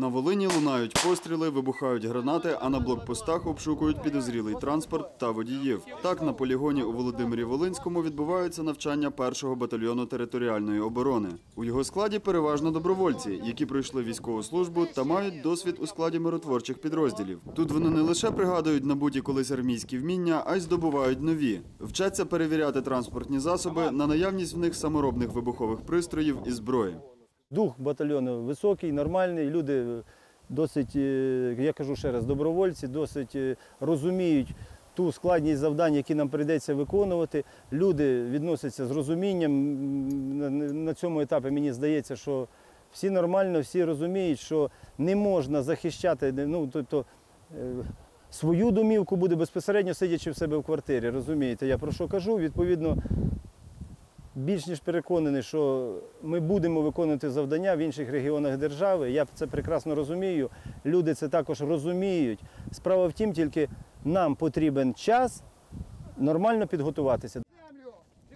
На Волині лунають постріли, вибухають гранати, а на блокпостах обшукують підозрілий транспорт та водіїв. Так, на полігоні у Володимирі Волинському відбуваються навчання першого батальйону територіальної оборони. У його складі переважно добровольці, які пройшли військову службу та мають досвід у складі миротворчих підрозділів. Тут вони не лише пригадують набуті колись армійські вміння, а й здобувають нові. Вчаться перевіряти транспортні засоби на наявність в них саморобних вибухових пристроїв і зброї. Дух батальйону високий, нормальний. Люди досить, е, я кажу ще раз, добровольці, досить е, розуміють ту складність завдань, які нам прийдеться виконувати. Люди відносяться з розумінням. На- цьому етапі мені здається, що всі нормально, всі розуміють, що не можна захищати, ну, тобто, е, свою домівку буде безпосередньо сидячи в себе в квартирі. Розумієте, я про що кажу? Відповідно, більш ніж переконаний, що ми будемо виконувати завдання в інших регіонах держави. Я це прекрасно розумію. Люди це також розуміють. Справа в тім, тільки нам потрібен час нормально підготуватися.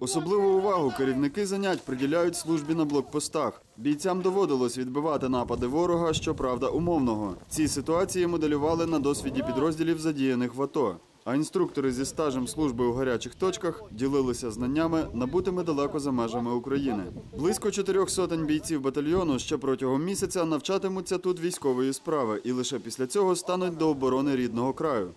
Особливу увагу керівники занять приділяють службі на блокпостах. Бійцям доводилось відбивати напади ворога, щоправда, умовного. Ці ситуації моделювали на досвіді підрозділів, задіяних в АТО. А інструктори зі стажем служби у гарячих точках ділилися знаннями, набутими далеко за межами України. Близько чотирьох сотень бійців батальйону ще протягом місяця навчатимуться тут військової справи і лише після цього стануть до оборони рідного краю.